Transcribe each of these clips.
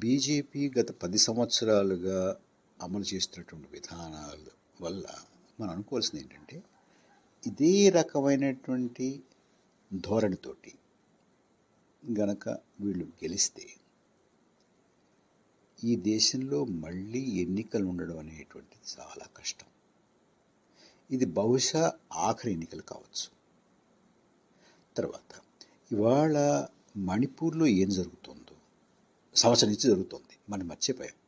BJP గత పది సంవత్సరాలుగా అమలు చేస్తున్నటువంటి విధానాల వల్ల మనం అనుకోవాల్సింది ఏంటంటే ఇదే రకమైనటువంటి ధోరణితోటి గనక వీళ్ళు గెలిస్తే ఈ దేశంలో మళ్ళీ ఎన్నికలు ఉండడం అనేటువంటిది చాలా కష్టం. ఇది బహుశా ఆఖరి ఎన్నికలు కావచ్చు. తర్వాత ఇవాళ మణిపూర్లో ఏం జరుగుతుంది? సంవత్సరం నుంచి జరుగుతుంది. మనం మర్చిపోయాం.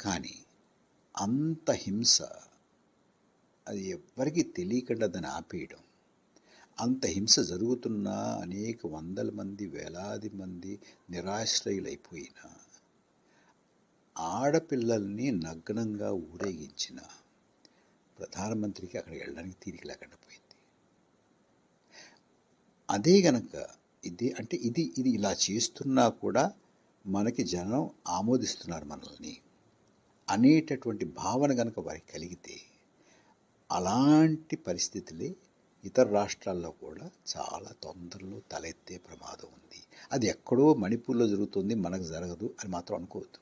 కానీ అంత హింస అది ఎవ్వరికీ తెలియకుండా దాన్ని ఆపేయడం అంత హింస జరుగుతున్నా అనేక వందల మంది వేలాది మంది నిరాశ్రయులైపోయిన ఆడపిల్లల్ని నగ్నంగా ఊరేగించిన ప్రధానమంత్రికి అక్కడికి వెళ్ళడానికి తీరిక లేకుండా పోయింది. అదే గనక ఇది అంటే ఇది ఇది ఇలా చేస్తున్నా కూడా మనకి జనం ఆమోదిస్తున్నారు మనల్ని అనేటటువంటి భావన గనక వారికి కలిగితే అలాంటి పరిస్థితులే ఇతర రాష్ట్రాల్లో కూడా చాలా తొందరలో తలెత్తే ప్రమాదం ఉంది. అది ఎక్కడో మణిపూర్లో జరుగుతుంది మనకు జరగదు అని మాత్రం అనుకోవద్దు.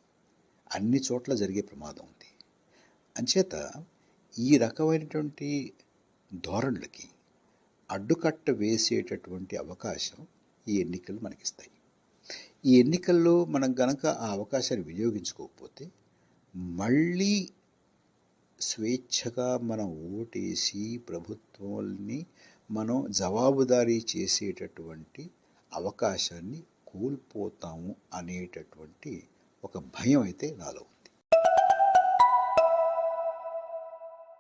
అన్ని చోట్ల జరిగే ప్రమాదం ఉంది. అంచేత ఈ రకమైనటువంటి ధోరణులకి అడ్డుకట్ట వేసేటటువంటి అవకాశం ఈ ఎన్నికలు మనకిస్తాయి. ఈ ఎన్నికల్లో మనం గనక ఆ అవకాశాన్ని వినియోగించుకోకపోతే మళ్ళీ స్వేచ్ఛగా మనం ఓటేసి ప్రభుత్వాల్ని మనం జవాబుదారీ చేసేటటువంటి అవకాశాన్ని కోల్పోతాము అనేటటువంటి ఒక భయం అయితే నాలో